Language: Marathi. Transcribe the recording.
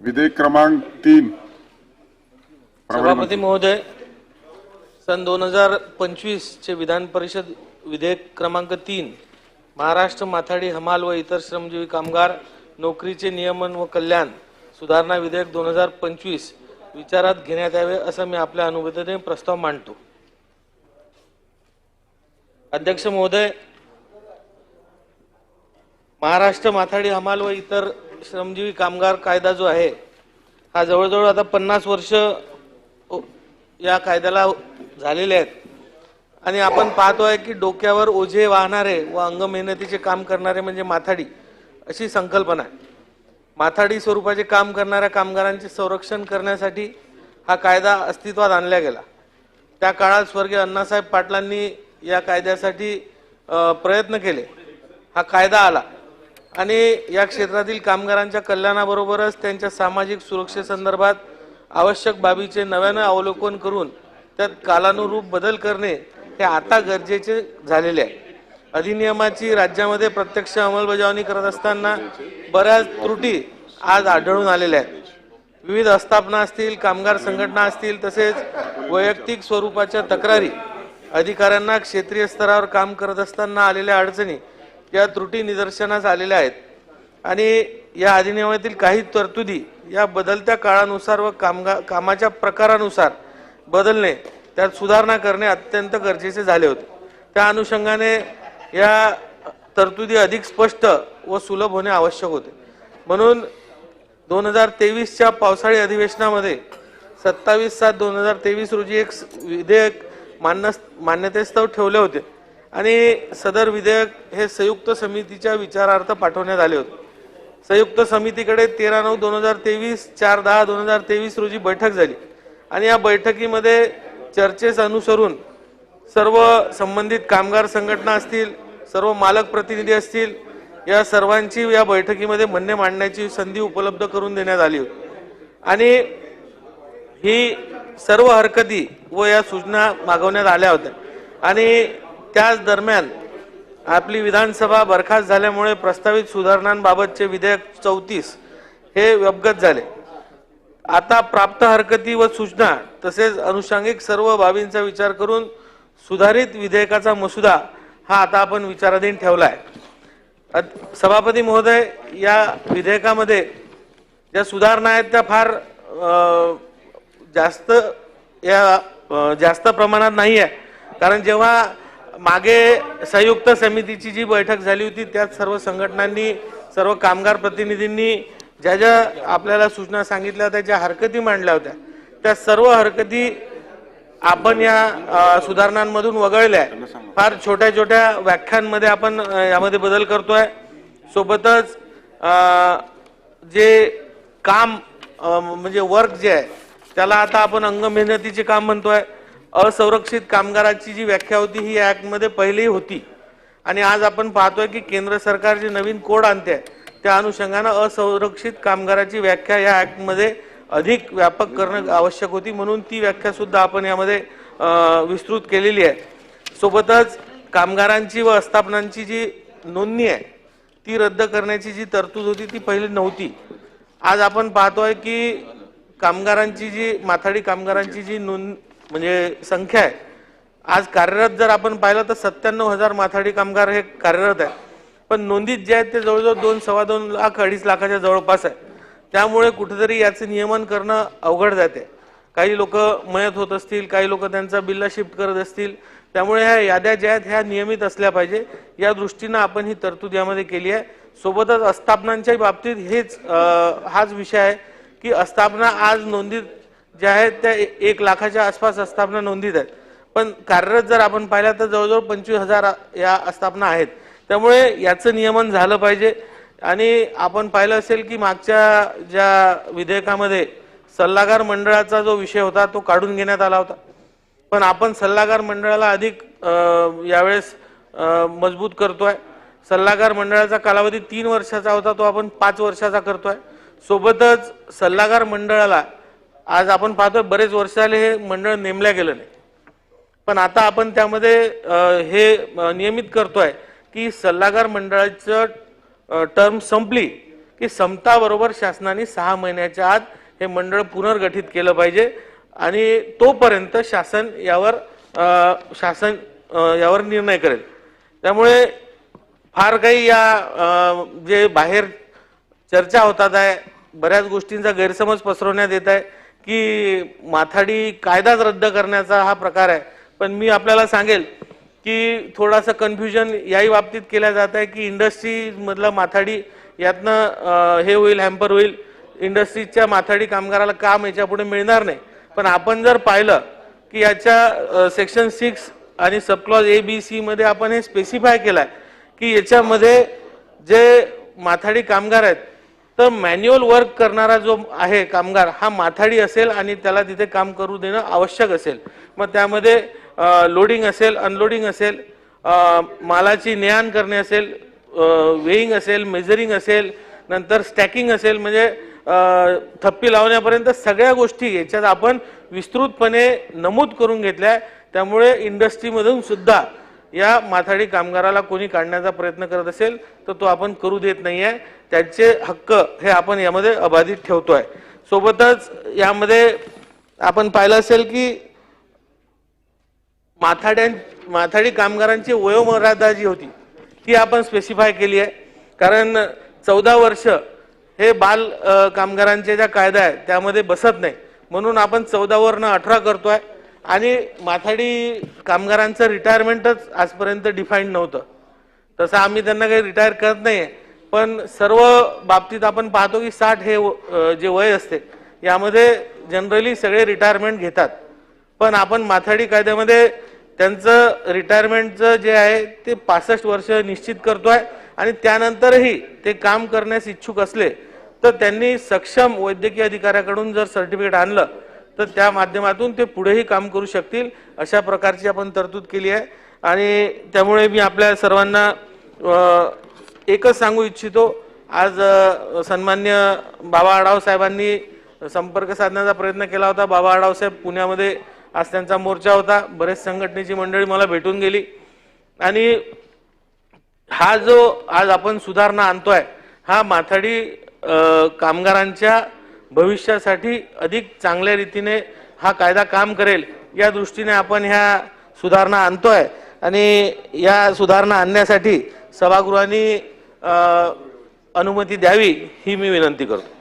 विधेयक क्रमांक तीन. सभापती महोदय सन दोन हजार पंचवीस चे विधान परिषद विधेयक क्रमांक तीन. महाराष्ट्र माथाडी हमाल व इतर श्रमजीवी कामगार नोकरीचे नियमन व कल्याण सुधारणा विधेयक दोन हजार पंचवीस विचारात घेण्यात यावे असं मी आपल्या अनुमतीने प्रस्ताव मांडतो. अध्यक्ष महोदय महाराष्ट्र माथाडी हमाल व इतर श्रमजीवी कामगार कायदा जो आहे हा जवळजवळ आता पन्नास वर्ष या कायद्याला झालेले आहेत. आणि आपण पाहतोय की डोक्यावर ओझे वाहणारे व अंग मेहनतीचे काम करणारे म्हणजे माथाडी अशी संकल्पना आहे. माथाडी स्वरूपाचे काम करणाऱ्या कामगारांचे संरक्षण करण्यासाठी हा कायदा अस्तित्वात आणला गेला. त्या काळात स्वर्गीय अण्णासाहेब पाटलांनी या कायद्यासाठी प्रयत्न केले. हा कायदा आला. आणि या क्षेत्रातील कामगारांच्या कल्याणाबरोबरच त्यांच्या सामाजिक सुरक्षेसंदर्भात आवश्यक बाबीचे नव्यानं अवलोकन करून त्यात कालानुरूप बदल करणे हे आता गरजेचे झालेले आहे. अधिनियमाची राज्यामध्ये प्रत्यक्ष अंमलबजावणी करत असताना बऱ्याच त्रुटी आज आढळून आलेल्या आहेत. विविध आस्थापना असतील कामगार संघटना असतील तसेच वैयक्तिक स्वरूपाच्या तक्रारी अधिकाऱ्यांना क्षेत्रीय स्तरावर काम करत असताना आलेल्या अडचणी या त्रुटी निदर्शनास आलेल्या आहेत. आणि या अधिनियमातील काही तरतुदी या बदलत्या काळानुसार व कामगा कामाच्या प्रकारानुसार बदलणे त्यात सुधारणा करणे अत्यंत गरजेचे झाले होते. त्या अनुषंगाने या तरतुदी अधिक स्पष्ट व सुलभ होणे आवश्यक होते. म्हणून दोन हजार तेवीसच्या पावसाळी अधिवेशनामध्ये सत्तावीस सात दोन हजार तेवीस रोजी एक विधेयक मान्य मान्यतेस्तव ठेवले होते. आणि सदर विधेयक हे संयुक्त समितीच्या विचारार्थ पाठवण्यात आले होते. संयुक्त समितीकडे तेरा नऊ दोन हजार तेवीस चार दहा दोन हजार तेवीस रोजी बैठक झाली. आणि या बैठकीमध्ये चर्चेस अनुसरून सर्व संबंधित कामगार संघटना असतील सर्व मालक प्रतिनिधी असतील या सर्वांची या बैठकीमध्ये म्हणणे मांडण्याची संधी उपलब्ध करून देण्यात आली होती. आणि ही सर्व हरकती व या सूचना मागवण्यात आल्या होत्या. आणि त्याच दरम्यान आपली विधानसभा बरखास्त झाल्यामुळे प्रस्तावित सुधारणांबाबतचे विधेयक चौतीस हे व्यपगत झाले. आता प्राप्त हरकती व सूचना तसेच अनुषंगिक सर्व बाबींचा विचार करून सुधारित विधेयकाचा मसुदा हा आता आपण विचाराधीन ठेवला आहे सभापती महोदय या विधेयकामध्ये ज्या सुधारणा आहेत त्या फार जास्त या जास्त प्रमाणात नाही आहे कारण जेव्हा मागे संयुक्त समितीची जी बैठक झाली होती त्यात सर्व संघटनांनी सर्व कामगार प्रतिनिधींनी ज्या ज्या आपल्याला सूचना सांगितल्या होत्या ज्या हरकती मांडल्या होत्या त्या सर्व हरकती आपण या सुधारणांमधून वगळल्या आहे. फार छोट्या छोट्या व्याख्यांमध्ये आपण यामध्ये बदल करतोय सोबतच जे काम म्हणजे वर्क जे आहे त्याला आता आपण अंग मेहनतीचे काम म्हणतोय असंरक्षित कामगाराची जी व्याख्या होती ही ॲक्टमध्ये पहिलेही होती. आणि आज आपण पाहतोय की केंद्र सरकार जे नवीन कोड आणते आहे, त्या अनुषंगानं असंरक्षित कामगाराची व्याख्या या ॲक्टमध्ये अधिक व्यापक करणं आवश्यक होती. म्हणून ती व्याख्या सुद्धा आपण यामध्ये विस्तृत केलेली आहे. सोबतच कामगारांची व आस्थापनांची जी नोंदणी आहे ती रद्द करण्याची जी तरतूद होती ती पहिली नव्हती. आज आपण पाहतोय की कामगारांची जी माथाडी कामगारांची जी नोंद म्हणजे संख्या आहे. आज कार्यरत जर आपण पाहिलं तर सत्त्याण्णव हजार माथाडी कामगार हे कार्यरत आहे पण नोंदीत जे आहेत ते जवळजवळ दोन सव्वा दोन लाख अडीच लाखाच्या जवळपास आहे. त्यामुळे कुठेतरी याचे नियमन करणं अवघड जाते. काही लोक मयत होत असतील काही लोक त्यांचा बिल्ला शिफ्ट करत असतील. त्यामुळे ह्या याद्या ज्या आहेत ह्या नियमित असल्या पाहिजे. या दृष्टीनं आपण ही तरतूद यामध्ये केली आहे. सोबतच आस्थापनांच्या बाबतीत हेच हाच विषय आहे की आस्थापना आज नोंदीत ज्या आहेत त्या ए- एक लाखाच्या आसपास आस्थापना नोंदीत आहेत. पण कार्यरत जर आपण पाहिल्या तर जवळजवळ पंचवीस हजार या आस्थापना आहेत. त्यामुळे याचं नियमन झालं पाहिजे. आणि आपण पाहिलं असेल की मागच्या ज्या विधेयकामध्ये सल्लागार मंडळाचा जो विषय होता तो काढून घेण्यात आला होता. पण आपण सल्लागार मंडळाला अधिक यावेळेस मजबूत करतोय. सल्लागार मंडळाचा कालावधी तीन वर्षाचा होता तो आपण पाच वर्षाचा करतोय. सोबतच सल्लागार मंडळाला आज आपण पाहतोय बरेच वर्ष झाले हे मंडळ नेमल्या गेलं नाही. पण आता आपण त्यामध्ये हे नियमित करतोय की सल्लागार मंडळाचं टर्म संपली की समताबरोबर शासनाने सहा महिन्याच्या आत हे मंडळ पुनर्गठित केलं पाहिजे आणि तोपर्यंत शासन यावर शासन यावर निर्णय करेल. त्यामुळे फार काही या जे बाहेर चर्चा होतात आहे बऱ्याच गोष्टींचा गैरसमज पसरवण्यात येत आहे. की माथाडी कायदाच रद्द करण्याचा हा प्रकार आहे. पण मी आपल्याला सांगेल की थोडासा कन्फ्युजन याही बाबतीत केल्या जात आहे की इंडस्ट्रीमधला माथाडी यातनं हे होईल हॅम्पर होईल. इंडस्ट्रीजच्या माथाडी कामगाराला काम याच्यापुढे मिळणार नाही. पण आपण जर पाहिलं की याच्या सेक्शन सिक्स आणि सबक्लॉज ए बी सीमध्ये आपण हे स्पेसिफाय केलं आहे की याच्यामध्ये जे माथाडी कामगार आहेत तर मॅन्युअल वर्क करणारा जो आहे कामगार हा माथाडी असेल आणि त्याला तिथे काम करू देणं आवश्यक असेल. मग त्यामध्ये लोडिंग असेल अनलोडिंग असेल मालाची ने करणे असेल वेईंग असेल मेजरिंग असेल नंतर स्टॅकिंग असेल म्हणजे थप्पी लावण्यापर्यंत सगळ्या गोष्टी याच्यात आपण विस्तृतपणे नमूद करून घेतल्या. त्यामुळे इंडस्ट्रीमधून सुद्धा या माथाडी कामगाराला कोणी काढण्याचा प्रयत्न करत असेल तर तो आपण करू देत नाही आहे त्यांचे हक्क हे आपण यामध्ये अबाधित ठेवतोय. सोबतच यामध्ये आपण पाहिलं असेल की माथाड्यां माथाडी कामगारांची वयोमर्यादा जी होती. ती आपण स्पेसिफाय केली आहे. कारण चौदा वर्ष हे बाल कामगारांचे ज्या कायदा आहे त्यामध्ये बसत नाही. म्हणून आपण चौदावरनं अठरा करतोय. आणि माथाडी कामगारांचं रिटायरमेंटच आजपर्यंत डिफाईन नव्हतं. तसं आम्ही त्यांना काही रिटायर करत नाही पण सर्व बाबतीत आपण पाहतो की साठ हे व- जे वय असते यामध्ये जनरली सगळे रिटायरमेंट घेतात. पण आपण माथाडी कायद्यामध्ये त्यांचं रिटायरमेंटचं जे आहे ते पासष्ट वर्ष निश्चित करतो आहे आणि त्यानंतरही ते काम करण्यास इच्छुक असले तर त्यांनी सक्षम वैद्यकीय अधिकाऱ्याकडून जर सर्टिफिकेट आणलं तर त्या माध्यमातून ते पुढेही काम करू शकतील अशा प्रकारची आपण तरतूद केली आहे. आणि त्यामुळे मी आपल्या सर्वांना एकच सांगू इच्छितो. आज सन्मान्य बाबा आढाव साहेबांनी संपर्क साधण्याचा प्रयत्न केला होता. बाबा आढाव साहेब पुण्यामध्ये आज त्यांचा मोर्चा होता. बरेच संघटनेची मंडळी मला भेटून गेली. आणि हा जो आज आपण सुधारणा आणतोय हा माथाडी कामगारांच्या भविष्यासाठी अधिक चांगल्या रीतीने हा कायदा काम करेल या दृष्टीने आपण ह्या सुधारणा आणतोय. आणि या सुधारणा आणण्यासाठी सभागृहाने अनुमती द्यावी ही मी विनंती करतो.